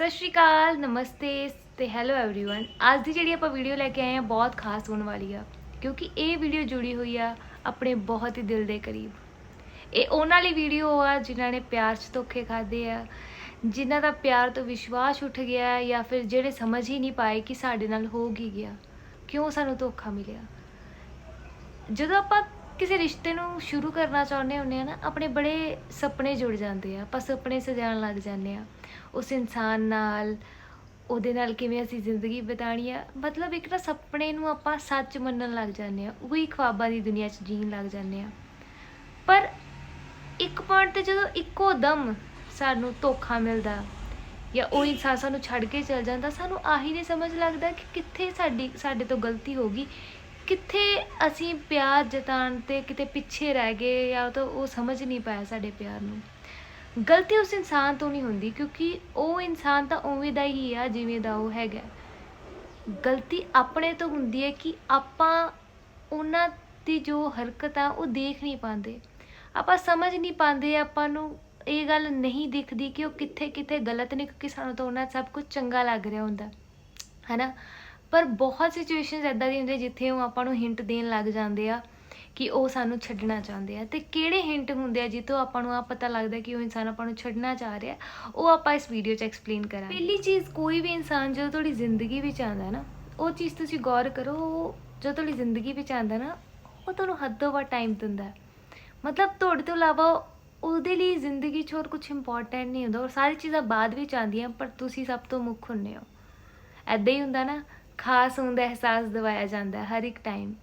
ਸਤਿ ਸ਼੍ਰੀ ਅਕਾਲ ਨਮਸਤੇ ਤੇ hello everyone ਅੱਜ ਦੀ ਜਿਹੜੀ ਆਪਾਂ ਵੀਡੀਓ ਲੈ ਕੇ ਆਏ ਆ ਬਹੁਤ ਖਾਸ ਹੋਣ ਵਾਲੀ ਆ ਕਿਉਂਕਿ ਇਹ ਵੀਡੀਓ ਜੁੜੀ ਹੋਈ ਆ ਆਪਣੇ ਬਹੁਤ ਹੀ ਦਿਲ ਦੇ ਕਰੀਬ ਇਹ ਉਹਨਾਂ ਲਈ ਵੀਡੀਓ ਆ ਜਿਨ੍ਹਾਂ ਨੇ ਪਿਆਰ 'ਚ ਧੋਖੇ ਖਾਦੇ ਆ ਜਿਨ੍ਹਾਂ ਦਾ ਪਿਆਰ ਤੋਂ ਵਿਸ਼ਵਾਸ ਉੱਠ ਗਿਆ ਹੈ ਜਾਂ ਫਿਰ ਜਿਹੜੇ ਸਮਝ ਹੀ ਨਹੀਂ ਪਾਏ ਕਿ ਸਾਡੇ ਨਾਲ ਹੋ ਕੀ ਗਿਆ ਕਿਉਂ ਸਾਨੂੰ ਧੋਖਾ ਮਿਲਿਆ ਜਦੋਂ ਆਪਾਂ ਕਿਸੇ ਰਿਸ਼ਤੇ ਨੂੰ ਸ਼ੁਰੂ ਕਰਨਾ ਚਾਹੁੰਦੇ ਹੁੰਦੇ ਆ ਨਾ, ਆਪਣੇ ਬੜੇ ਸੁਪਨੇ ਜੁੜ ਜਾਂਦੇ ਆ। ਆਪਾਂ ਸੁਪਨੇ ਸਜਾਉਣ ਲੱਗ ਜਾਂਦੇ ਆ। ਉਸ ਇਨਸਾਨ ਨਾਲ, ਉਹਦੇ ਨਾਲ ਕਿਵੇਂ ਅਸੀਂ ਜ਼ਿੰਦਗੀ ਬਿਤਾਣੀ ਆ। ਮਤਲਬ ਇੱਕ ਤਾਂ ਸੁਪਨੇ ਨੂੰ ਆਪਾਂ ਸੱਚ ਮੰਨਣ ਲੱਗ ਜਾਂਦੇ ਆ। ਉਹੀ ਖੁਆਬਾਂ ਦੀ ਦੁਨੀਆ 'ਚ ਜੀਣ ਲੱਗ ਜਾਂਦੇ ਆ। ਪਰ ਇੱਕ ਪੁਆਇੰਟ ਤੇ ਜਦੋਂ ਇੱਕੋ ਦਮ ਸਾਨੂੰ ਧੋਖਾ ਮਿਲਦਾ ਜਾਂ ਉਹ ਇਨਸਾਨ ਸਾਨੂੰ ਛੱਡ ਕੇ ਚਲ ਜਾਂਦਾ, ਸਾਨੂੰ ਆਹੀ ਨਹੀਂ ਸਮਝ ਲੱਗਦਾ ਕਿ ਕਿੱਥੇ ਸਾਡੀ, ਸਾਡੇ ਤੋਂ ਗਲਤੀ ਹੋ ਗਈ। ਕਿੱਥੇ ਅਸੀਂ ਪਿਆਰ ਜਤਾਉਣ ਤੇ ਕਿਤੇ ਪਿੱਛੇ ਰਹਿ ਗਏ ਜਾਂ ਤਾਂ ਉਹ ਸਮਝ ਨਹੀਂ ਪਾਇਆ ਸਾਡੇ ਪਿਆਰ ਨੂੰ? ਗਲਤੀ ਉਸ ਇਨਸਾਨ ਤੋਂ ਨਹੀਂ ਹੁੰਦੀ, ਕਿਉਂਕਿ ਉਹ ਇਨਸਾਨ ਤਾਂ ਉਵੇਂ ਦਾ ਹੀ ਆ, ਜਿਵੇਂ ਦਾ ਉਹ ਹੈਗਾ। ਗਲਤੀ ਆਪਣੇ ਤੋਂ ਹੁੰਦੀ ਹੈ ਕਿ ਆਪਾਂ ਉਹਨਾਂ ਦੀ ਜੋ ਹਰਕਤ ਆ, ਉਹ ਦੇਖ ਨਹੀਂ ਪਾਉਂਦੇ। ਆਪਾਂ ਸਮਝ ਨਹੀਂ ਪਾਉਂਦੇ ਆਪਾਂ ਨੂੰ, ਇਹ ਗੱਲ ਨਹੀਂ ਦਿਖਦੀ ਕਿ ਉਹ ਕਿੱਥੇ ਕਿੱਥੇ ਗਲਤ ਨੇ, ਕਿਉਂਕਿ ਸਾਨੂੰ ਤਾਂ ਉਹਨਾਂ ਸਭ ਕੁਝ ਚੰਗਾ ਲੱਗ ਰਿਹਾ ਹੁੰਦਾ। ਹੈਨਾ? ਪਰ ਬਹੁਤ ਸਿਚੁਏਸ਼ਨਸ ਐਦਾਂ ਦੀ ਹੁੰਦੀਆਂ ਜਿੱਥੇ ਉਹ ਆਪਾਂ ਨੂੰ ਹਿੰਟ ਦੇਣ ਲੱਗ ਜਾਂਦੇ ਆ ਕਿ ਉਹ ਸਾਨੂੰ ਛੱਡਣਾ ਚਾਹੁੰਦੇ ਆ। ਤੇ ਕਿਹੜੇ ਹਿੰਟ ਹੁੰਦੇ ਆ ਜਿੱਥੋਂ ਆਪਾਂ ਨੂੰ ਆ ਪਤਾ ਲੱਗਦਾ ਕਿ ਉਹ ਇਨਸਾਨ ਆਪਾਂ ਨੂੰ ਛੱਡਣਾ ਚਾਹ ਰਿਹਾ, ਉਹ ਆਪਾਂ ਇਸ ਵੀਡੀਓ 'ਚ ਐਕਸਪਲੇਨ ਕਰਾਂਗੇ। ਪਹਿਲੀ ਚੀਜ਼ ਕੋਈ ਵੀ ਇਨਸਾਨ ਜਦੋਂ ਤੁਹਾਡੀ ਜ਼ਿੰਦਗੀ ਵਿੱਚ ਆਉਂਦਾ ਨਾ, ਉਹ ਚੀਜ਼ ਤੁਸੀਂ ਗੌਰ ਕਰੋ ਉਹ ਜਦੋਂ ਤੁਹਾਡੀ ਜ਼ਿੰਦਗੀ ਵਿੱਚ ਆਉਂਦਾ ਨਾ, ਉਹ ਤੁਹਾਨੂੰ ਹੱਦੋਂ ਵੱਧ ਟਾਈਮ ਦਿੰਦਾ। ਮਤਲਬ ਤੁਹਾਡੇ ਤੋਂ ਇਲਾਵਾ ਉਹਦੇ ਲਈ ਜ਼ਿੰਦਗੀ 'ਚ ਹੋਰ ਕੁਝ ਇੰਪੋਰਟੈਂਟ ਨਹੀਂ ਹੁੰਦਾ ਔਰ ਸਾਰੀ ਚੀਜ਼ਾਂ ਬਾਅਦ ਵਿੱਚ ਆਉਂਦੀਆਂ, ਪਰ ਤੁਸੀਂ ਸਭ ਤੋਂ ਮੁੱਖ ਹੁੰਦੇ ਹੋ। ਐਦਾਂ ਹੀ ਹੁੰਦਾ ਨਾ ਖਾਸ ਹੋਣ ਦਾ ਅਹਿਸਾਸ ਦਿਵਾਇਆ ਜਾਂਦਾ ਹਰ ਇੱਕ ਟਾਈਮ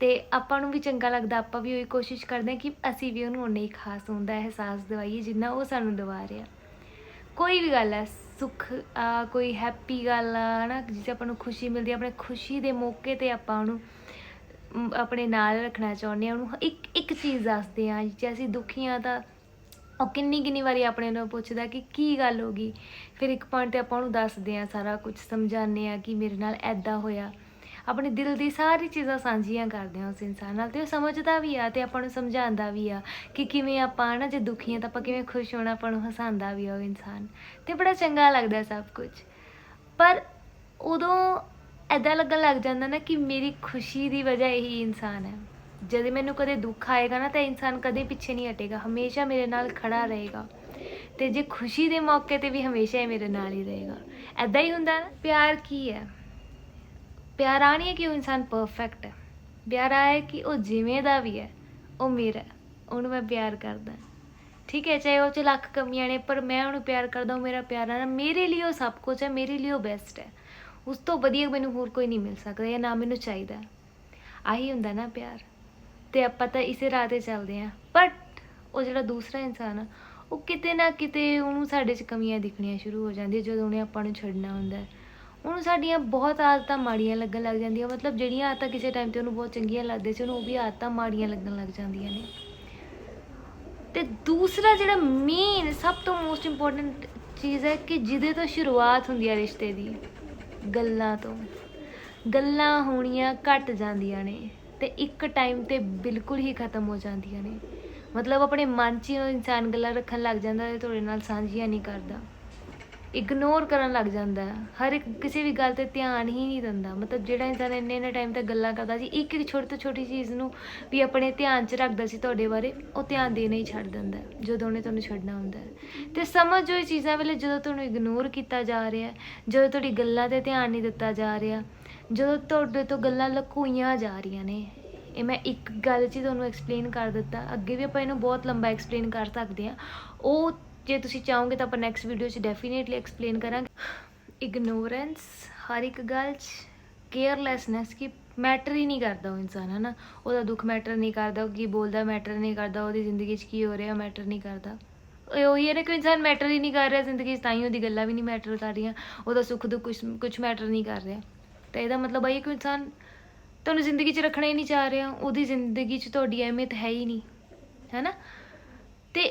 ਤੇ ਆਪਾਂ ਨੂੰ ਵੀ ਚੰਗਾ ਲੱਗਦਾ, ਆਪਾਂ ਵੀ ਉਹੀ ਕੋਸ਼ਿਸ਼ ਕਰਦੇ ਹਾਂ ਕਿ ਅਸੀਂ ਵੀ ਉਹਨੂੰ ਉਨੇ ਹੀ ਖਾਸ ਹੁੰਦਾ ਅਹਿਸਾਸ ਦਿਵਾਈਏ ਜਿੰਨਾ ਉਹ ਸਾਨੂੰ ਦਿਵਾ ਰਿਹਾ। ਕੋਈ ਵੀ ਗੱਲ ਹੈ, ਸੁੱਖ, ਆ, ਕੋਈ ਹੈਪੀ ਗੱਲ ਆ, ਹਨਾ ਜਿਸ ਆਪਾਂ ਨੂੰ ਖੁਸ਼ੀ ਮਿਲਦੀ ਆਪਣੇ ਖੁਸ਼ੀ ਦੇ ਮੌਕੇ ਤੇ ਆਪਾਂ ਉਹਨੂੰ ਆਪਣੇ ਨਾਲ ਰੱਖਣਾ ਚਾਹੁੰਦੇ ਆ ਉਹਨੂੰ ਇੱਕ ਇੱਕ ਚੀਜ਼ ਦੱਸਦੇ ਆ ਜੇ ਅਸੀਂ ਦੁਖੀ ਆ ਤਾਂ ਉਹ ਕਿੰਨੀ ਕਿੰਨੀ ਵਾਰੀ ਆਪਣੇ ਨੂੰ ਪੁੱਛਦਾ ਕਿ ਕੀ ਗੱਲ ਹੋ ਗਈ? ਫਿਰ ਇੱਕ ਪੁਆਇੰਟ ਤੇ ਆਪਾਂ ਉਹਨੂੰ ਦੱਸਦੇ ਆ ਸਾਰਾ ਕੁਝ ਸਮਝਾਉਂਦੇ ਆ ਕਿ ਮੇਰੇ ਨਾਲ ਐਦਾਂ ਹੋਇਆ। ਆਪਣੇ ਦਿਲ ਦੀ ਸਾਰੀ ਚੀਜ਼ਾਂ ਸਾਂਝੀਆਂ ਕਰਦੇ ਹਾਂ ਉਸ ਇਨਸਾਨ ਨਾਲ ਤੇ ਉਹ ਸਮਝਦਾ ਵੀ ਆ ਤੇ ਆਪਾਂ ਨੂੰ ਸਮਝਾਉਂਦਾ ਵੀ ਆ ਕਿ ਕਿਵੇਂ ਆਪਾਂ ਨਾ ਜੇ ਦੁਖੀ ਆ ਤਾਂ ਆਪਾਂ ਕਿਵੇਂ ਖੁਸ਼ ਹੋਣਾ, ਆਪਾਂ ਨੂੰ ਹਸਾਉਂਦਾ ਵੀ ਆ ਉਹ ਇਨਸਾਨ। ਤੇ ਬੜਾ ਚੰਗਾ ਲੱਗਦਾ ਸਭ ਕੁਝ ਪਰ ਉਦੋਂ ਐਦਾਂ ਲੱਗਣ ਲੱਗ ਜਾਂਦਾ ਨਾ ਕਿ ਮੇਰੀ ਖੁਸ਼ੀ ਦੀ ਵਜ੍ਹਾ ਇਹੀ ਇਨਸਾਨ ਹੈ। ਜਦ ਮੈਨੂੰ ਕਦੇ ਦੁੱਖ ਆਏਗਾ ਨਾ ਤਾਂ ਇਨਸਾਨ ਕਦੇ ਪਿੱਛੇ ਨਹੀਂ ਹਟੇਗਾ, ਹਮੇਸ਼ਾ ਮੇਰੇ ਨਾਲ ਖੜਾ ਰਹੇਗਾ। ਤੇ ਜੇ ਖੁਸ਼ੀ ਦੇ ਮੌਕੇ ਤੇ ਵੀ ਹਮੇਸ਼ਾ ਹੀ ਮੇਰੇ ਨਾਲ ਹੀ ਰਹੇਗਾ। ਐਦਾਂ ਹੀ ਹੁੰਦਾ ਨਾ, ਪਿਆਰ ਕੀ ਹੈ? ਪਿਆਰ ਆ ਨਹੀਂ ਹੈ ਕਿ ਉਹ ਇਨਸਾਨ ਪਰਫੈਕਟ ਹੈ। ਪਿਆਰ ਆ ਹੈ ਕਿ ਉਹ ਜਿਵੇਂ ਦਾ ਵੀ ਹੈ, ਉਹ ਮੇਰਾ ਉਹਨੂੰ ਮੈਂ ਪਿਆਰ ਕਰਦਾ ਠੀਕ ਹੈ, ਚਾਹੇ ਉਹ ਚ ਲੱਖ ਕਮੀਆਂ ਨੇ, ਪਰ ਮੈਂ ਉਹਨੂੰ ਪਿਆਰ ਕਰਦਾ, ਉਹ ਮੇਰਾ ਪਿਆਰ ਆ ਨਾ ਮੇਰੇ ਲਈ ਉਹ ਸਭ ਕੁਝ ਹੈ, ਮੇਰੇ ਲਈ ਉਹ ਬੈਸਟ ਹੈ। ਉਸ ਤੋਂ ਵਧੀਆ ਮੈਨੂੰ ਹੋਰ ਕੋਈ ਨਹੀਂ ਮਿਲ ਸਕਦਾ ਜਾਂ ਨਾ ਮੈਨੂੰ ਚਾਹੀਦਾ। ਆਹੀ ਹੁੰਦਾ ਨਾ ਪਿਆਰ। ਤੇ ਆਪਾਂ ਤਾਂ ਇਸੇ ਰਾਹ ਤੇ ਚੱਲਦੇ ਆਂ ਬਟ ਉਹ ਜਿਹੜਾ ਦੂਸਰਾ ਇਨਸਾਨ ਆ, ਉਹ ਕਿਤੇ ਨਾ ਕਿਤੇ ਉਹਨੂੰ ਸਾਡੇ 'ਚ ਕਮੀਆਂ ਦਿਖਣੀਆਂ ਸ਼ੁਰੂ ਹੋ ਜਾਂਦੀਆਂ ਜਦੋਂ ਉਹਨੇ ਆਪਾਂ ਨੂੰ ਛੱਡਣਾ ਹੁੰਦਾ। ਉਹਨੂੰ ਸਾਡੀਆਂ ਬਹੁਤ ਆਦਤਾਂ ਮਾੜੀਆਂ ਲੱਗਣ ਲੱਗ ਜਾਂਦੀਆਂ। ਮਤਲਬ ਜਿਹੜੀਆਂ ਆਦਤਾਂ ਕਿਸੇ ਟਾਈਮ ਤੇ ਉਹਨੂੰ ਬਹੁਤ ਚੰਗੀਆਂ ਲੱਗਦੀਆਂ ਸੀ, ਉਹਨੂੰ ਉਹ ਵੀ ਆਦਤਾਂ ਮਾੜੀਆਂ ਲੱਗਣ ਲੱਗ ਜਾਂਦੀਆਂ ਨੇ। ਤੇ ਦੂਸਰਾ ਜਿਹੜਾ ਮੇਨ ਸਭ ਤੋਂ ਮੋਸਟ ਇੰਪੋਰਟੈਂਟ ਚੀਜ਼ ਹੈ ਕਿ ਜਿਹਦੇ ਤੋਂ ਸ਼ੁਰੂਆਤ ਹੁੰਦੀ ਹੈ ਰਿਸ਼ਤੇ ਦੀ, ਗੱਲਾਂ ਤੋਂ। ਗੱਲਾਂ ਹੋਣੀਆਂ ਘਟ ਜਾਂਦੀਆਂ ਨੇ। ਤੇ ਇੱਕ ਟਾਈਮ ਤੇ ਬਿਲਕੁਲ ਹੀ ਖਤਮ ਹੋ ਜਾਂਦੀਆਂ ਨੇ। ਮਤਲਬ ਆਪਣੇ ਮਨ 'ਚ ਹੀ ਉਹ ਇਨਸਾਨ ਗੱਲਾਂ ਰੱਖਣ ਲੱਗ ਜਾਂਦਾ ਤੇ ਤੁਹਾਡੇ ਨਾਲ ਸਾਂਝੀਆਂ ਨਹੀਂ ਕਰਦਾ। ਇਗਨੋਰ ਕਰਨ ਲੱਗ ਜਾਂਦਾ। ਹਰ ਇੱਕ ਕਿਸੇ ਵੀ ਗੱਲ ਤੇ ਧਿਆਨ ਹੀ ਨਹੀਂ ਦਿੰਦਾ। ਮਤਲਬ ਜਿਹੜਾ ਇਨਸਾਨ ਇੰਨੇ ਇੰਨੇ ਟਾਈਮ ਤੱਕ ਗੱਲਾਂ ਕਰਦਾ ਸੀ, ਇੱਕ ਇੱਕ ਛੋਟੀ ਤੋਂ ਛੋਟੀ ਚੀਜ਼ ਨੂੰ ਵੀ ਆਪਣੇ ਧਿਆਨ 'ਚ ਰੱਖਦਾ ਸੀ ਤੁਹਾਡੇ ਬਾਰੇ, ਉਹ ਧਿਆਨ ਦੇਣਾ ਹੀ ਛੱਡ ਦਿੰਦਾ ਜਦੋਂ ਉਹਨੇ ਤੁਹਾਨੂੰ ਛੱਡਣਾ ਹੁੰਦਾ ਹੈ। ਤੇ ਸਮਝੋ ਇਹ ਚੀਜ਼ਾਂ ਵੇਲੇ ਜਦੋਂ ਤੁਹਾਨੂੰ ਇਗਨੋਰ ਕੀਤਾ ਜਾ ਰਿਹਾ ਜਦੋਂ ਤੁਹਾਡੀ ਗੱਲਾਂ ਤੇ ਧਿਆਨ ਨਹੀਂ ਦਿੱਤਾ ਜਾ ਰਿਹਾ ਜਦੋਂ ਤੁਹਾਡੇ ਤੋਂ ਗੱਲਾਂ ਲਕੋਈਆਂ ਜਾ ਰਹੀਆਂ ਨੇ, ਇਹ ਮੈਂ ਇੱਕ ਗੱਲ 'ਚ ਹੀ ਤੁਹਾਨੂੰ ਐਕਸਪਲੇਨ ਕਰ ਦਿੱਤਾ, ਅੱਗੇ ਵੀ ਆਪਾਂ ਇਹਨੂੰ ਬਹੁਤ ਲੰਬਾ ਐਕਸਪਲੇਨ ਕਰ ਸਕਦੇ ਹਾਂ। ਉਹ ਜੇ ਤੁਸੀਂ ਚਾਹੋਗੇ ਤਾਂ ਆਪਾਂ ਨੈਕਸਟ ਵੀਡੀਓ 'ਚ ਡੈਫੀਨੇਟਲੀ ਐਕਸਪਲੇਨ ਕਰਾਂਗੇ। ਇਗਨੋਰੈਂਸ ਹਰ ਇੱਕ ਗੱਲ 'ਚ ਕੇਅਰਲੈਸਨੈਸ ਕਿ ਮੈਟਰ ਹੀ ਨਹੀਂ ਕਰਦਾ ਉਹ ਇਨਸਾਨ ਹੈ ਨਾ ਉਹਦਾ ਦੁੱਖ ਮੈਟਰ ਨਹੀਂ ਕਰਦਾ, ਉਹ ਕੀ ਬੋਲਦਾ ਮੈਟਰ ਨਹੀਂ ਕਰਦਾ, ਉਹਦੀ ਜ਼ਿੰਦਗੀ 'ਚ ਕੀ ਹੋ ਰਿਹਾ ਮੈਟਰ ਨਹੀਂ ਕਰਦਾ। ਉਹੀ ਹੈ ਨਾ ਕਿ ਇਨਸਾਨ ਮੈਟਰ ਹੀ ਨਹੀਂ ਕਰ ਰਿਹਾ ਜ਼ਿੰਦਗੀ 'ਚ, ਤਾਂ ਹੀ ਉਹਦੀ ਗੱਲਾਂ ਵੀ ਨਹੀਂ ਮੈਟਰ ਕਰ ਰਹੀਆਂ, ਉਹਦਾ ਸੁੱਖ ਦੁੱਖ ਕੁਝ ਕੁਝ ਮੈਟਰ ਨਹੀਂ ਕਰ ਰਿਹਾ। ਤਾਂ ਇਹਦਾ ਮਤਲਬ ਇਹ ਕਿ ਇਨਸਾਨ ਤੁਹਾਨੂੰ ਜ਼ਿੰਦਗੀ 'ਚ ਰੱਖਣਾ ਹੀ ਨਹੀਂ ਚਾਹ ਰਿਹਾ, ਉਹਦੀ ਜ਼ਿੰਦਗੀ 'ਚ ਤੁਹਾਡੀ ਅਹਿਮੀਅਤ ਹੈ ਹੀ ਨਹੀਂ, ਹੈਨਾ? ਤੇ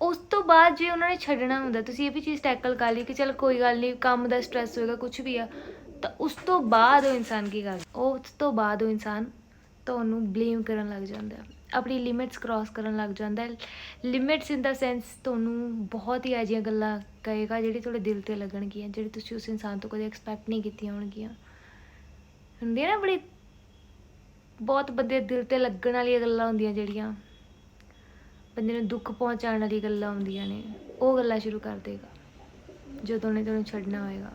ਉਸ ਤੋਂ ਬਾਅਦ ਜੇ ਉਹਨਾਂ ਨੇ ਛੱਡਣਾ ਹੁੰਦਾ, ਤੁਸੀਂ ਇਹ ਵੀ ਚੀਜ਼ ਟੈਕਲ ਕਰ ਲਈ ਕਿ ਚਲ ਕੋਈ ਗੱਲ ਨਹੀਂ, ਕੰਮ ਦਾ ਸਟ੍ਰੈਸ ਹੋਏਗਾ ਕੁਝ ਵੀ ਆ, ਤਾਂ ਉਸ ਤੋਂ ਬਾਅਦ ਉਹ ਇਨਸਾਨ ਕੀ ਕਰਦਾ? ਉਸ ਤੋਂ ਬਾਅਦ ਉਹ ਇਨਸਾਨ ਤੁਹਾਨੂੰ ਬਲੇਮ ਕਰਨ ਲੱਗ ਜਾਂਦਾ ਆਪਣੀ ਲਿਮਿਟਸ ਕ੍ਰਾਸ ਕਰਨ ਲੱਗ ਜਾਂਦਾ ਲਿਮਿਟਸ ਇਨ ਦਾ ਸੈਂਸ ਤੁਹਾਨੂੰ ਬਹੁਤ ਹੀ ਅਜੀਆਂ ਗੱਲਾਂ ਕਹੇਗਾ, ਜਿਹੜੀ ਤੁਹਾਡੇ ਦਿਲ ਤੇ ਲੱਗਣਗੀਆਂ, ਜਿਹੜੀ ਤੁਸੀਂ ਉਸ ਇਨਸਾਨ ਤੋਂ ਕਦੇ ਐਕਸਪੈਕਟ ਨਹੀਂ ਕੀਤੀਆਂ ਹੋਣਗੀਆਂ। ਹੁੰਦੀ ਆ ਨਾ ਬੜੀ, ਬਹੁਤ ਬੰਦੇ ਦਿਲ ਤੇ ਲੱਗਣ ਵਾਲੀਆਂ ਗੱਲਾਂ ਹੁੰਦੀਆਂ ਜਿਹੜੀਆਂ। ਬੰਦੇ ਨੂੰ ਦੁੱਖ ਪਹੁੰਚਾਉਣ ਵਾਲੀ ਗੱਲਾਂ ਹੁੰਦੀਆਂ ਨੇ, ਉਹ ਗੱਲਾਂ ਸ਼ੁਰੂ ਕਰ ਦੇਗਾ। ਜਦੋਂ ਨੇ ਤੁਹਾਨੂੰ ਛੱਡਣਾ ਹੋਏਗਾ।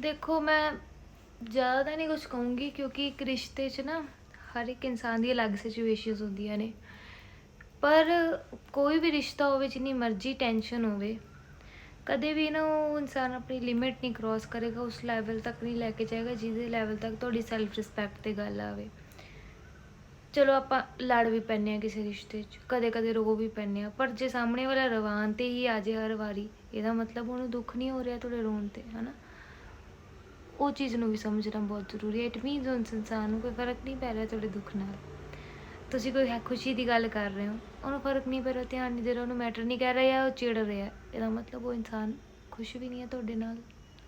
ਦੇਖੋ, ਮੈਂ ਜ਼ਿਆਦਾ ਤਾਂ ਨਹੀਂ ਕੁਝ ਕਹੂੰਗੀ ਕਿਉਂਕਿ ਇੱਕ ਰਿਸ਼ਤੇ 'ਚ ਨਾ ਹਰ ਇੱਕ ਇਨਸਾਨ ਦੀ ਅਲੱਗ ਸਿਚੁਏਸ਼ਨਸ ਹੁੰਦੀਆਂ ਨੇ। ਪਰ ਕੋਈ ਵੀ ਰਿਸ਼ਤਾ ਹੋਵੇ, ਜਿੰਨੀ ਮਰਜ਼ੀ ਟੈਨਸ਼ਨ ਹੋਵੇ ਕਦੇ ਵੀ ਨਾ ਉਹ ਇਨਸਾਨ ਆਪਣੀ ਲਿਮਿਟ ਨਹੀਂ ਕ੍ਰਾਸ ਕਰੇਗਾ, ਉਸ ਲੈਵਲ ਤੱਕ ਨਹੀਂ ਲੈ ਕੇ ਜਾਏਗਾ, ਜਿਹਦੇ ਲੈਵਲ ਤੱਕ ਤੁਹਾਡੀ ਸੈਲਫ ਰਿਸਪੈਕਟ ਤੇ ਗੱਲ ਆਵੇ। ਚਲੋ ਆਪਾਂ ਲੜ ਵੀ ਪੈਂਦੇ ਆ ਕਿਸੇ ਰਿਸ਼ਤੇ 'ਚ ਕਦੇ ਕਦੇ ਰੋ ਵੀ ਪੈਂਦੇ ਆ ਪਰ ਜੇ ਸਾਹਮਣੇ ਵਾਲਾ ਰਵਾਨ ਤੇ ਹੀ ਆ ਜੇ ਹਰ ਵਾਰੀ, ਇਹਦਾ ਮਤਲਬ ਉਹਨੂੰ ਦੁੱਖ ਨਹੀਂ ਹੋ ਰਿਹਾ ਤੁਹਾਡੇ ਰੋਣ ਤੇ, ਹਨਾ? ਉਹ ਚੀਜ਼ ਨੂੰ ਵੀ ਸਮਝਣਾ ਬਹੁਤ ਜ਼ਰੂਰੀ ਹੈ। ਇਟ ਮੀਨਸ ਉਸ ਇਨਸਾਨ ਨੂੰ ਕੋਈ ਫ਼ਰਕ ਨਹੀਂ ਪੈ ਰਿਹਾ ਤੁਹਾਡੇ ਦੁੱਖ ਨਾਲ। ਤੁਸੀਂ ਕੋਈ ਹੈ ਖੁਸ਼ੀ ਦੀ ਗੱਲ ਕਰ ਰਹੇ ਹੋ, ਉਹਨੂੰ ਫ਼ਰਕ ਨਹੀਂ ਪੈ ਰਿਹਾ, ਧਿਆਨ ਨਹੀਂ ਦੇ ਰਿਹਾ, ਉਹਨੂੰ ਮੈਟਰ ਨਹੀਂ ਕਰ ਰਿਹਾ ਉਹ ਚਿੜ ਰਿਹਾ ਇਹਦਾ ਮਤਲਬ ਉਹ ਇਨਸਾਨ ਖੁਸ਼ ਵੀ ਨਹੀਂ ਹੈ ਤੁਹਾਡੇ ਨਾਲ।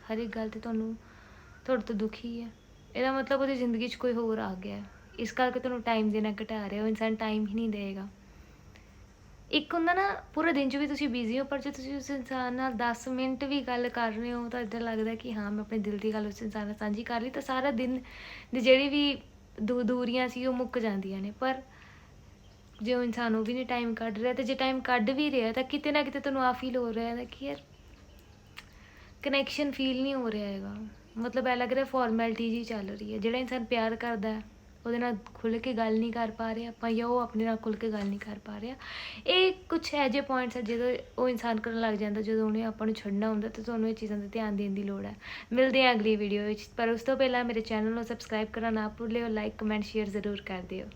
ਹਰ ਇੱਕ ਗੱਲ ਤੇ ਤੁਹਾਨੂੰ, ਤੁਹਾਡੇ ਤੋਂ ਦੁਖੀ ਹੈ। ਇਹਦਾ ਮਤਲਬ ਉਹਦੀ ਜ਼ਿੰਦਗੀ 'ਚ ਕੋਈ ਹੋਰ ਆ ਗਿਆ ਇਸ ਕਰਕੇ ਤੁਹਾਨੂੰ ਟਾਈਮ ਦੇਣਾ ਘਟਾ ਰਿਹਾ ਉਹ ਇਨਸਾਨ ਟਾਈਮ ਹੀ ਨਹੀਂ ਦੇਗਾ ਇੱਕ ਹੁੰਦਾ ਨਾ, ਪੂਰੇ ਦਿਨ 'ਚ ਵੀ ਤੁਸੀਂ ਬਿਜ਼ੀ ਹੋ, ਪਰ ਜੇ ਤੁਸੀਂ ਉਸ ਇਨਸਾਨ ਨਾਲ 10 ਮਿੰਟ ਵੀ ਗੱਲ ਕਰ ਰਹੇ ਹੋ, ਤਾਂ ਇਦਾਂ ਲੱਗਦਾ ਕਿ ਹਾਂ, ਮੈਂ ਆਪਣੇ ਦਿਲ ਦੀ ਗੱਲ ਉਸ ਇਨਸਾਨ ਨਾਲ ਸਾਂਝੀ ਕਰ ਲਈ, ਤਾਂ ਸਾਰਾ ਦਿਨ ਦੀ ਜਿਹੜੀ ਵੀ ਦੂ ਦੂਰੀਆਂ ਸੀ, ਉਹ ਮੁੱਕ ਜਾਂਦੀਆਂ ਨੇ। ਪਰ ਜੇ ਉਹ ਇਨਸਾਨ ਉਹ ਵੀ ਨਹੀਂ ਟਾਈਮ ਕੱਢ ਰਿਹਾ ਤੇ ਜੇ ਟਾਈਮ ਕੱਢ ਵੀ ਰਿਹਾ ਤਾਂ ਕਿਤੇ ਨਾ ਕਿਤੇ ਤੁਹਾਨੂੰ ਆ ਫੀਲ ਹੋ ਰਿਹਾ ਹੈ ਕਿ ਯਾਰ ਕਨੈਕਸ਼ਨ ਫੀਲ ਨਹੀਂ ਹੋ ਰਿਹਾ ਹੈਗਾ। ਮਤਲਬ ਐ ਲੱਗ ਰਿਹਾ ਫਾਰਮੈਲਿਟੀ ਜੀ ਚੱਲ ਰਹੀ ਹੈ। ਜਿਹੜਾ ਇਨਸਾਨ ਪਿਆਰ ਕਰਦਾ ਹੈ, ਉਹਦੇ ਨਾਲ ਖੁੱਲ੍ਹ ਕੇ ਗੱਲ ਨਹੀਂ ਕਰ ਪਾ ਰਿਹਾ ਆਪਾਂ ਜਾਂ ਉਹ ਆਪਣੇ ਨਾਲ ਖੁੱਲ੍ਹ ਕੇ ਗੱਲ ਨਹੀਂ ਕਰ ਪਾ ਰਿਹਾ। ਇਹ ਕੁਝ ਇਹੋ ਜਿਹੇ ਪੁਆਇੰਟਸ ਹੈ ਜਦੋਂ ਉਹ ਇਨਸਾਨ ਕਰਨ ਲੱਗ ਜਾਂਦਾ, ਜਦੋਂ ਉਹਨੇ ਆਪਾਂ ਨੂੰ ਛੱਡਣਾ ਹੁੰਦਾ ਤਾਂ ਤੁਹਾਨੂੰ ਇਹ ਚੀਜ਼ਾਂ 'ਤੇ ਧਿਆਨ ਦੇਣ ਦੀ ਲੋੜ ਹੈ। ਮਿਲਦੇ ਹਾਂ ਅਗਲੀ ਵੀਡੀਓ ਵਿੱਚ, ਪਰ ਉਸ ਤੋਂ ਪਹਿਲਾਂ ਮੇਰੇ ਚੈਨਲ ਨੂੰ ਸਬਸਕ੍ਰਾਈਬ ਕਰਨਾ ਨਾ ਭੁੱਲਿਓ ਲਾਈਕ ਕਮੈਂਟ ਸ਼ੇਅਰ ਜ਼ਰੂਰ ਕਰ ਦਿਓ।